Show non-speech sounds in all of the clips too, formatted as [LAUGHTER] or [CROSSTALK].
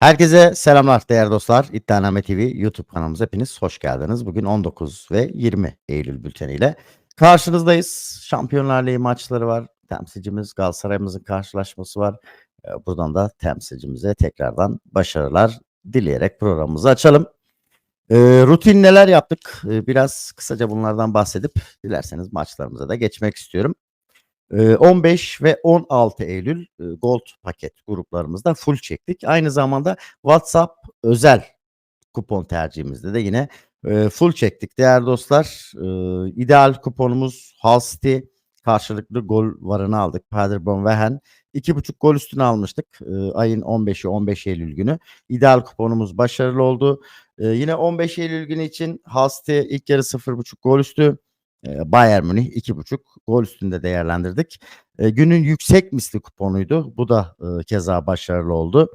Herkese selamlar değerli dostlar. İddianame TV YouTube kanalımıza hepiniz hoş geldiniz. Bugün 19 ve 20 Eylül bülteniyle karşınızdayız. Şampiyonlar Ligi maçları var. Temsilcimiz Galatasaray'ımızın karşılaşması var. Ee, Buradan da temsilcimize tekrardan başarılar dileyerek programımızı açalım. Ee, rutin neler yaptık? Ee, biraz kısaca bunlardan bahsedip dilerseniz maçlarımıza da geçmek istiyorum. Ee, 15 ve 16 Eylül Gold paket gruplarımızda full çektik. Aynı zamanda WhatsApp özel kupon tercihimizde de yine full çektik değerli dostlar. İdeal kuponumuz Hull City karşılıklı gol varını aldık. Paderborn Wehen 2.5 gol üstüne almıştık. Ayın 15'i 15 Eylül günü. İdeal kuponumuz başarılı oldu. Yine 15 Eylül günü için Hull City ilk yarı 0.5 gol üstü. Bayern Münih 2.5 gol üstünde değerlendirdik. E, günün yüksek misli kuponuydu. Bu da e, keza başarılı oldu.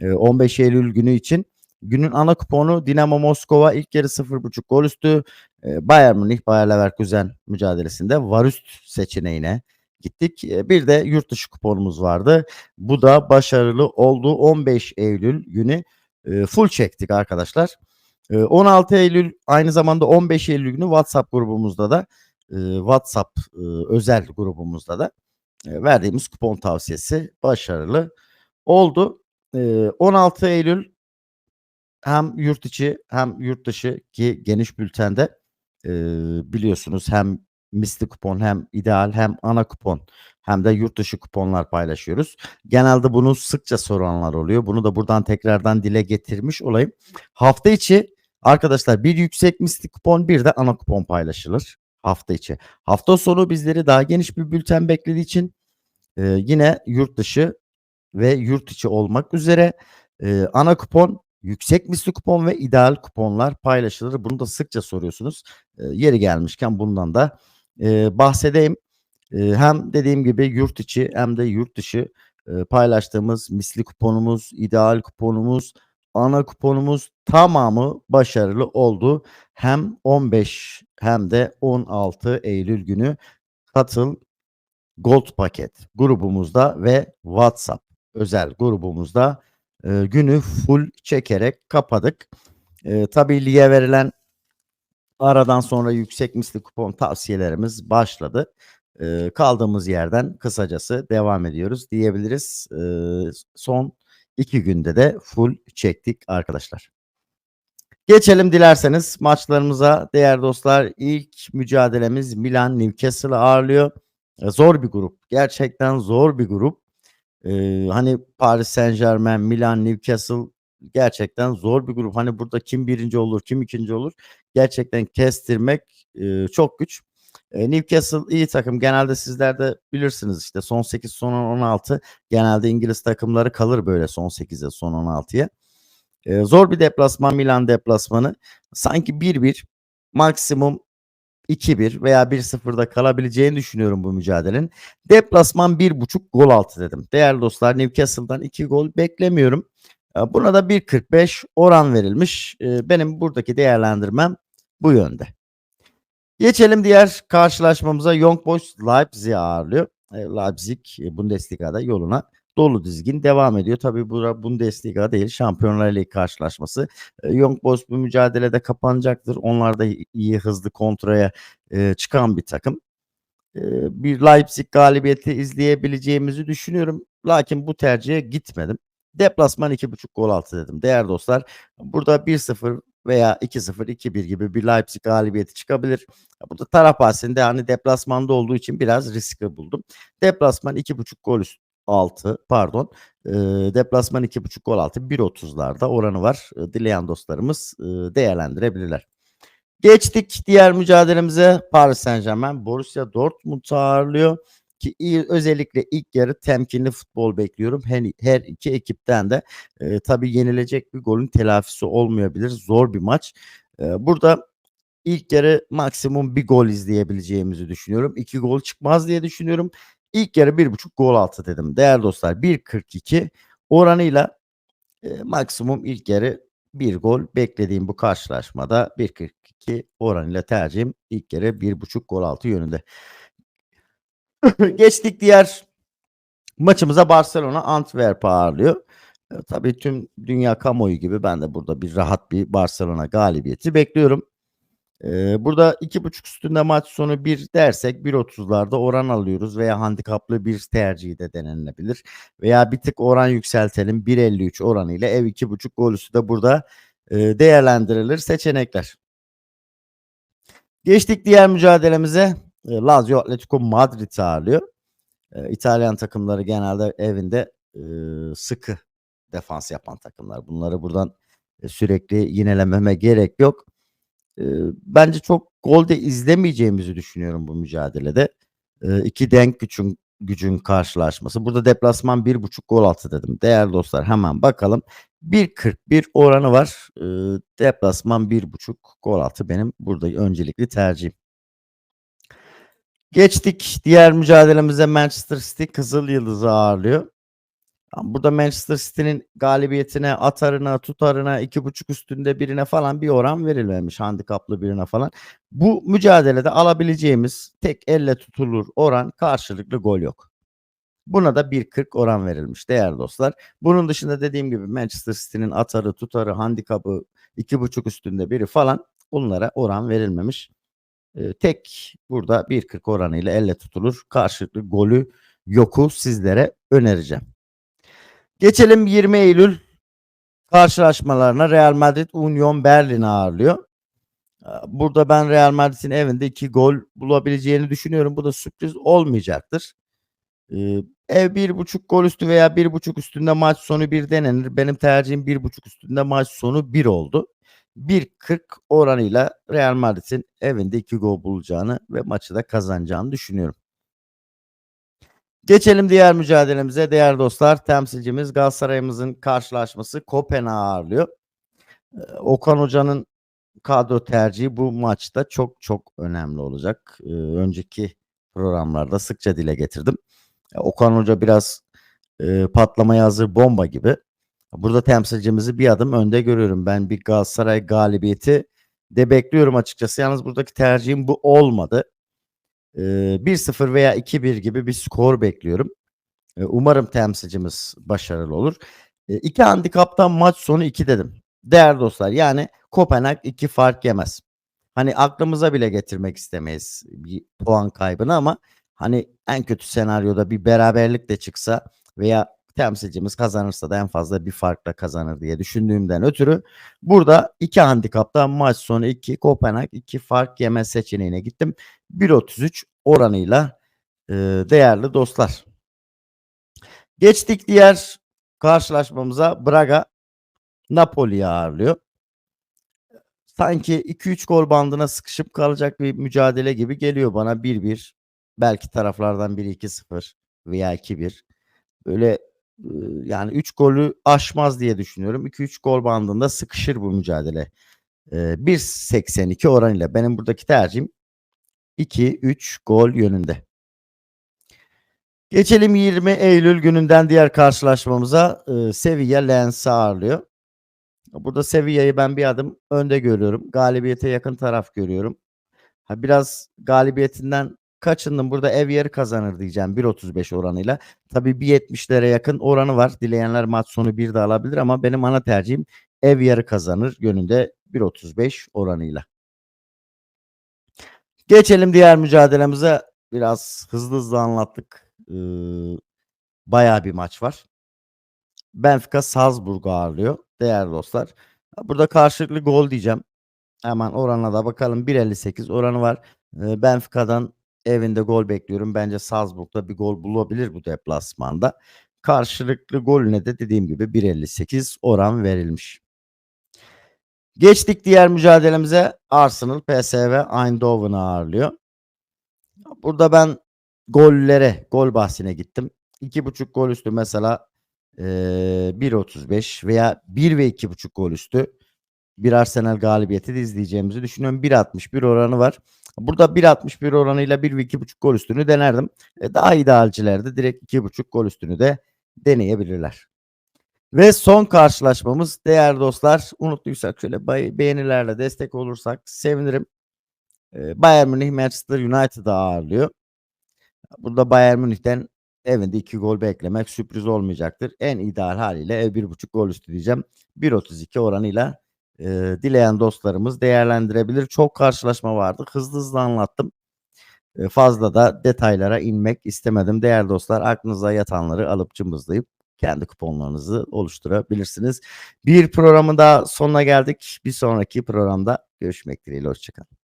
E, 15 Eylül günü için günün ana kuponu Dinamo Moskova ilk yarı 0.5 gol üstü. E, Bayern Münih Bayer Leverkusen mücadelesinde var üst seçeneğine gittik. E, bir de yurt dışı kuponumuz vardı. Bu da başarılı oldu. 15 Eylül günü e, full çektik arkadaşlar. E, 16 Eylül aynı zamanda 15 Eylül günü WhatsApp grubumuzda da e, WhatsApp e, özel grubumuzda da e, verdiğimiz kupon tavsiyesi başarılı oldu. E, 16 Eylül hem yurt içi hem yurt dışı ki geniş bültende biliyorsunuz hem misli kupon hem ideal hem ana kupon hem de yurt dışı kuponlar paylaşıyoruz. Genelde bunu sıkça soranlar oluyor. Bunu da buradan tekrardan dile getirmiş olayım. Hafta içi arkadaşlar bir yüksek misli kupon bir de ana kupon paylaşılır hafta içi. Hafta sonu bizleri daha geniş bir bülten beklediği için e, yine yurt dışı ve yurt içi olmak üzere e, ana kupon, yüksek misli kupon ve ideal kuponlar paylaşılır. Bunu da sıkça soruyorsunuz. E, yeri gelmişken bundan da e, bahsedeyim. E, hem dediğim gibi yurt içi hem de yurt dışı e, paylaştığımız misli kuponumuz, ideal kuponumuz, ana kuponumuz tamamı başarılı oldu. Hem 15 hem de 16 Eylül günü katıl Gold paket grubumuzda ve WhatsApp özel grubumuzda e, günü full çekerek kapadık. E, tabii lige verilen aradan sonra yüksek misli kupon tavsiyelerimiz başladı. E, kaldığımız yerden kısacası devam ediyoruz diyebiliriz. E, son iki günde de full çektik arkadaşlar. Geçelim dilerseniz maçlarımıza değerli dostlar. İlk mücadelemiz Milan Newcastle'ı ağırlıyor. E, Zor bir grup. Gerçekten zor bir grup. Ee, hani Paris Saint Germain, Milan, Newcastle gerçekten zor bir grup. Hani burada kim birinci olur, kim ikinci olur gerçekten kestirmek e, çok güç. E, Newcastle iyi takım. Genelde sizler de bilirsiniz işte son 8, son 16 genelde İngiliz takımları kalır böyle son 8'e, son 16'ya. E, zor bir deplasman Milan deplasmanı. Sanki 1-1 maksimum 2-1 veya 1-0'da kalabileceğini düşünüyorum bu mücadelenin. Deplasman 1.5 gol altı dedim. Değerli dostlar Newcastle'dan 2 gol beklemiyorum. Buna da 1.45 oran verilmiş. Benim buradaki değerlendirmem bu yönde. Geçelim diğer karşılaşmamıza. Young Boys Leipzig'i ağırlıyor. E, Leipzig e, Bundesliga'da yoluna dolu dizgin devam ediyor. Tabii bu Bundesliga değil Şampiyonlar Ligi karşılaşması. E, Young Boys bu mücadelede kapanacaktır. Onlar da iyi hızlı kontraya e, çıkan bir takım. E, bir Leipzig galibiyeti izleyebileceğimizi düşünüyorum. Lakin bu tercihe gitmedim. Deplasman 2.5 gol altı dedim. Değerli dostlar burada 1-0 veya 2-0, 2-1 gibi bir Leipzig galibiyeti çıkabilir. Burada taraf bahsinde hani deplasmanda olduğu için biraz riskli buldum. Deplasman 2.5 gol üst 6 pardon e, deplasman 2.5 gol altı 1.30'larda oranı var. E, dileyen dostlarımız e, değerlendirebilirler. Geçtik diğer mücadelemize Paris Saint Germain Borussia Dortmund'u ağırlıyor ki özellikle ilk yarı temkinli futbol bekliyorum. Her, her iki ekipten de e, tabii yenilecek bir golün telafisi olmayabilir. Zor bir maç. E, burada ilk yarı maksimum bir gol izleyebileceğimizi düşünüyorum. İki gol çıkmaz diye düşünüyorum. İlk yarı 1.5 gol altı dedim. Değerli dostlar 1.42 oranıyla e, maksimum ilk yarı bir gol beklediğim bu karşılaşmada 1.42 oranıyla tercihim ilk yarı 1.5 gol altı yönünde. [LAUGHS] Geçtik diğer maçımıza Barcelona Antwerp ağırlıyor. Eee, tabii tüm dünya kamuoyu gibi ben de burada bir rahat bir Barcelona galibiyeti bekliyorum. Eee, burada 2.5 üstünde maç sonu 1 dersek 1.30'larda oran alıyoruz veya handikaplı bir tercihi de denilebilir. Veya bir tık oran yükseltelim 1.53 oranıyla ev 2.5 gol üstü de burada, eee, değerlendirilir seçenekler. Geçtik diğer mücadelemize. Eee, Lazio Atletico Madrid'i ağırlıyor. Eee, İtalyan takımları genelde evinde, eee, sıkı defans yapan takımlar. Bunları buradan, eee, sürekli yinelememe gerek yok. Eee, bence çok gol de izlemeyeceğimizi düşünüyorum bu mücadelede. Eee, 2 denk gücün gücün karşılaşması. Burada deplasman 1.5 gol altı dedim. Değerli dostlar hemen bakalım. 1.41 oranı var. Eee, deplasman 1.5 gol altı benim burada öncelikli tercihim. Geçtik diğer mücadelemize Manchester City Kızılyıldız'ı ağırlıyor. Burada Manchester City'nin galibiyetine, atarına, tutarına, 2.5 üstünde birine falan bir oran verilmemiş. Handikaplı birine falan. Bu mücadelede alabileceğimiz tek elle tutulur oran karşılıklı gol yok. Buna da 1.40 oran verilmiş değerli dostlar. Bunun dışında dediğim gibi Manchester City'nin atarı, tutarı, handikapı 2.5 üstünde biri falan bunlara oran verilmemiş. Eee, tek burada 1.40 oranıyla elle tutulur karşılıklı golü yoku sizlere önereceğim. Geçelim 20 Eylül karşılaşmalarına. Real Madrid Union Berlin'i ağırlıyor. Eee, burada ben Real Madrid'in evinde 2 gol bulabileceğini düşünüyorum. Bu da sürpriz olmayacaktır. Ev 1.5 gol üstü veya 1.5 üstünde maç sonu 1 denenir. Benim tercihim 1.5 üstünde maç sonu 1 oldu. 1.40 oranıyla Real Madrid'in evinde 2 gol bulacağını ve maçı da kazanacağını düşünüyorum. Geçelim diğer mücadelemize değerli dostlar. Temsilcimiz Galatasaray'ımızın karşılaşması Kopenhag'ı ağırlıyor. Eee, Okan Hoca'nın kadro tercihi bu maçta çok çok önemli olacak. Eee, önceki programlarda sıkça dile getirdim. Eee, Okan Hoca biraz, eee, patlamaya hazır bomba gibi. Burada temsilcimizi bir adım önde görüyorum. Ben bir Galatasaray galibiyeti de bekliyorum açıkçası. Yalnız buradaki tercihim bu olmadı. Eee, 1-0 veya 2-1 gibi bir skor bekliyorum. Eee, umarım temsilcimiz başarılı olur. Eee, 2 handikaptan maç sonu 2 dedim. Değerli dostlar yani Kopenhag 2 fark yemez. Hani aklımıza bile getirmek istemeyiz bir puan kaybını ama hani en kötü senaryoda bir beraberlik de çıksa veya temsilcimiz kazanırsa da en fazla bir farkla kazanır diye düşündüğümden ötürü burada 2 handikaptan maç sonu 2 Kopenhag 2 fark yeme seçeneğine gittim. 1.33 oranıyla, eee, değerli dostlar. Geçtik diğer karşılaşmamıza. Braga Napoli'yi ağırlıyor. Sanki 2-3 gol bandına sıkışıp kalacak bir mücadele gibi geliyor bana. 1-1 belki taraflardan biri 2-0 veya 2-1 böyle, yani 3 golü aşmaz diye düşünüyorum. 2-3 gol bandında sıkışır bu mücadele. Eee, 1.82 oranıyla benim buradaki tercihim 2-3 gol yönünde. Geçelim 20 Eylül gününden diğer karşılaşmamıza. Sevilla Lens'i ağırlıyor. Burada Sevilla'yı ben bir adım önde görüyorum. Galibiyete yakın taraf görüyorum. Biraz galibiyetinden kaçındım. Burada ev yarı kazanır diyeceğim 1.35 oranıyla. Tabii 1.70'lere yakın oranı var. Dileyenler maç sonu 1 de alabilir ama benim ana tercihim ev yarı kazanır yönünde 1.35 oranıyla. Geçelim diğer mücadelemize. Biraz hızlı hızlı anlattık. Iıı, bayağı bir maç var. Benfica Salzburg'u ağırlıyor değerli dostlar. Burada karşılıklı gol diyeceğim. Hemen oranına da bakalım. 1.58 oranı var. Eee, Benfica'dan evinde gol bekliyorum. Bence Salzburg'da bir gol bulabilir bu deplasmanda. Karşılıklı golüne de dediğim gibi 1.58 oran verilmiş. Geçtik diğer mücadelemize. Arsenal PSV Eindhoven'ı ağırlıyor. Burada ben gollere, gol bahsine gittim. 2.5 gol üstü mesela, eee, 1.35 veya 1 ve 2.5 gol üstü bir Arsenal galibiyeti de izleyeceğimizi düşünüyorum. 1.61 oranı var. Burada 1.61 oranıyla 1 ve 2.5 gol üstünü denerdim. Eee, daha idealciler de direkt 2.5 gol üstünü de deneyebilirler. Ve son karşılaşmamız değerli dostlar. Unuttuysak şöyle beğenilerle destek olursak sevinirim. Eee, Bayern Münih Manchester United'ı ağırlıyor. Burada Bayern Münih'ten evinde 2 gol beklemek sürpriz olmayacaktır. En ideal haliyle ev 1.5 gol üstü diyeceğim. 1.32 oranıyla e, dileyen dostlarımız değerlendirebilir. Çok karşılaşma vardı. Hızlı hızlı anlattım. E, fazla da detaylara inmek istemedim. Değerli dostlar aklınıza yatanları alıp cımbızlayıp kendi kuponlarınızı oluşturabilirsiniz. Bir programın daha sonuna geldik. Bir sonraki programda görüşmek dileğiyle. Hoşçakalın.